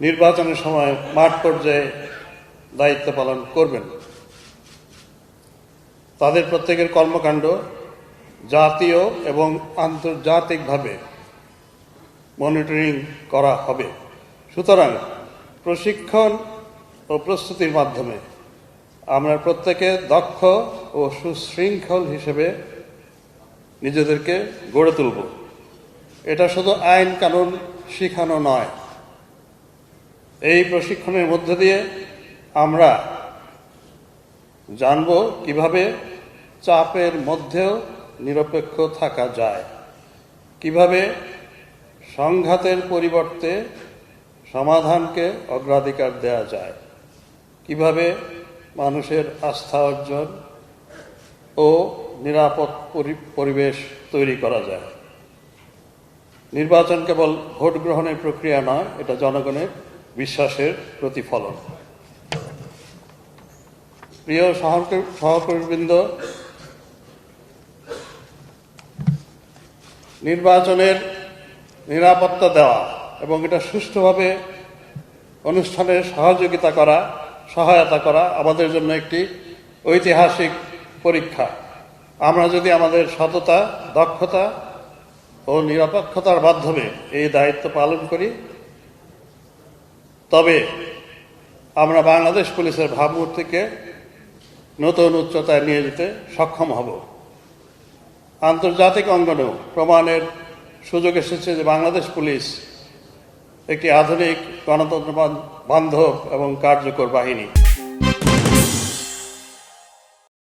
নির্বাচনের সময় মাঠ পর্যায়ে দায়িত্ব পালন করবেন। তাদের প্রত্যেকের কর্মকাণ্ড জাতীয় এবং আন্তর্জাতিকভাবে মনিটরিং করা হবে। সুতরাং প্রশিক্ষণ ও প্রস্তুতির মাধ্যমে আমরা প্রত্যেকে দক্ষ ও সুশৃঙ্খল হিসেবে নিজেদেরকে গড়ে তুলব। এটা শুধু আইন কানুন শিখানো নয় এই প্রশিক্ষণের মধ্য দিয়ে আমরা জানব কীভাবে চাপের মধ্যেও নিরপেক্ষ থাকা যায়। কীভাবে সংঘাতের পরিবর্তে সমাধানকে অগ্রাধিকার দেওয়া যায়। কীভাবে মানুষের আস্থা অর্জন ও নিরাপদ পরি- পরিবেশ তৈরি করা যায়। নির্বাচন কেবল ভোট গ্রহণের প্রক্রিয়া নয়, এটা জনগণের বিশ্বাসের প্রতিফলন। প্রিয় সহকর্মী- সহকর্মীবৃন্দ, নির্বাচনের নিরাপত্তা দেওয়া এবং এটা সুষ্ঠুভাবে অনুষ্ঠানে সহযোগিতা করা, সহায়তা করা আমাদের জন্য একটি ঐতিহাসিক পরীক্ষা। আমরা যদি আমাদের সততা, দক্ষতা ও নিরপেক্ষতার মাধ্যমে এই দায়িত্ব পালন করি তবে আমরা বাংলাদেশ পুলিশের ভাবমূর্তিকে নতুন উচ্চতায় নিয়ে যেতে সক্ষম হব। আন্তর্জাতিক অঙ্গনেও প্রমাণের সুযোগ এসেছে যে বাংলাদেশ পুলিশ একটি আধুনিক গণতন্ত্র বান্ধব এবং কার্যকর বাহিনী।